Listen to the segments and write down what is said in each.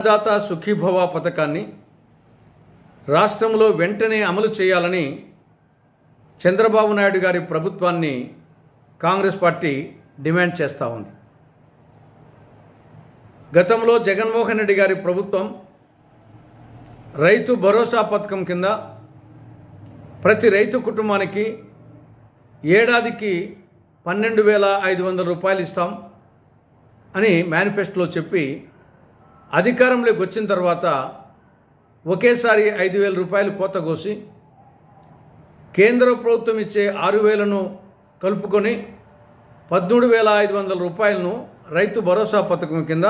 అన్నదాత సుఖీభవ పథకాన్ని రాష్ట్రంలో వెంటనే అమలు చేయాలని చంద్రబాబు నాయుడు గారి ప్రభుత్వాన్ని కాంగ్రెస్ పార్టీ డిమాండ్ చేస్తూ ఉంది. గతంలో జగన్మోహన్ రెడ్డి గారి ప్రభుత్వం రైతు భరోసా పథకం కింద ప్రతి రైతు కుటుంబానికి ఏడాదికి పన్నెండు వేల ఐదు వందల రూపాయలు ఇస్తాం అని మేనిఫెస్టోలో చెప్పి అధికారంలోకి వచ్చిన తర్వాత ఒకేసారి ఐదు వేల రూపాయలు కోత కోసి కేంద్ర ప్రభుత్వం ఇచ్చే ఆరు వేలను కలుపుకొని పదమూడు వేల ఐదు వందల రూపాయలను రైతు భరోసా పథకం కింద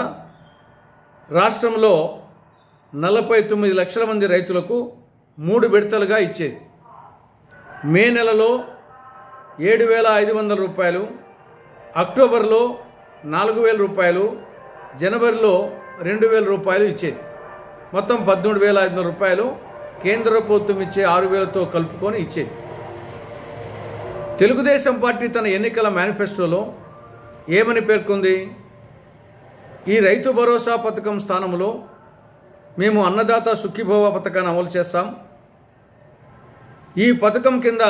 రాష్ట్రంలో నలభై తొమ్మిది లక్షల మంది రైతులకు మూడు విడతలుగా ఇచ్చేది. మే నెలలో ఏడు వేల ఐదు వందల రూపాయలు అక్టోబర్లో నాలుగు వేల రూపాయలు జనవరిలో రెండు వేల రూపాయలు ఇచ్చేది. మొత్తం పద్మూడు వేల ఐదు వందల రూపాయలు కేంద్ర ప్రభుత్వం ఇచ్చే ఆరు వేలతో కలుపుకొని ఇచ్చేది. తెలుగుదేశం పార్టీ తన ఎన్నికల మేనిఫెస్టోలో ఏమని పేర్కొంది? ఈ రైతు భరోసా పథకం స్థానంలో మేము అన్నదాత సుఖీభవ పథకాన్ని అమలు చేస్తాం. ఈ పథకం కింద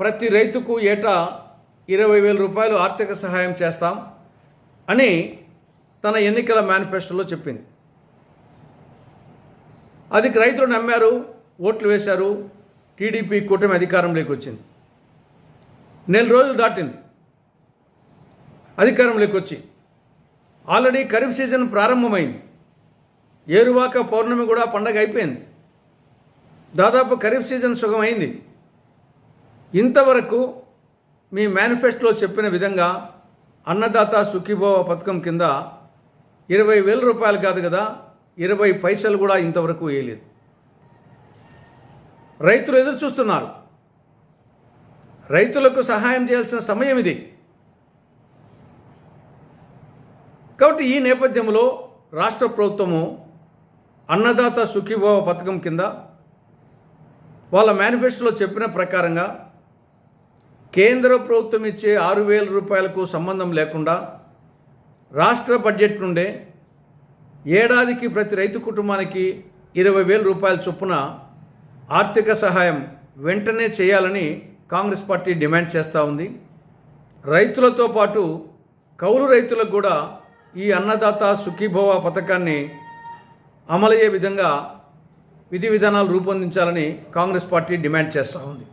ప్రతి రైతుకు ఏటా ఇరవై వేల రూపాయలు ఆర్థిక సహాయం చేస్తాం అని తన ఎన్నికల మేనిఫెస్టోలో చెప్పింది. అది రైతులు నమ్మారు ఓట్లు వేశారు టీడీపీ కూటమి అధికారంలోకి వచ్చింది. నెల రోజులు దాటింది. అధికారంలోకి వచ్చి ఆల్రెడీ ఖరీఫ్ సీజన్ ప్రారంభమైంది. ఏరువాక పౌర్ణమి కూడా పండగ అయిపోయింది. దాదాపు ఖరీఫ్ సీజన్ సుఖమైంది ఇంతవరకు మీ మేనిఫెస్టోలో చెప్పిన విధంగా అన్నదాత సుఖీభవ పథకం కింద ఇరవై వేల రూపాయలు కాదు కదా ఇరవై పైసలు కూడా ఇంతవరకు వేయలేదు. రైతులు ఎదురు చూస్తున్నారు. రైతులకు సహాయం చేయాల్సిన సమయం ఇది. కాబట్టి ఈ నేపథ్యంలో రాష్ట్ర ప్రభుత్వము అన్నదాత సుఖీభవ పథకం కింద వాళ్ళ మేనిఫెస్టోలో చెప్పిన ప్రకారంగా కేంద్ర ప్రభుత్వం ఇచ్చే ఆరు వేల రూపాయలకు సంబంధం లేకుండా రాష్ట్ర బడ్జెట్ నుండే ఏడాదికి ప్రతి రైతు కుటుంబానికి ఇరవై వేల రూపాయల చొప్పున ఆర్థిక సహాయం వెంటనే చేయాలని కాంగ్రెస్ పార్టీ డిమాండ్ చేస్తూ ఉంది. రైతులతో పాటు కౌలు రైతులకు కూడా ఈ అన్నదాత సుఖీభవ పథకాన్ని అమలయ్యే విధంగా విధి విధానాలు రూపొందించాలని కాంగ్రెస్ పార్టీ డిమాండ్ చేస్తూ ఉంది.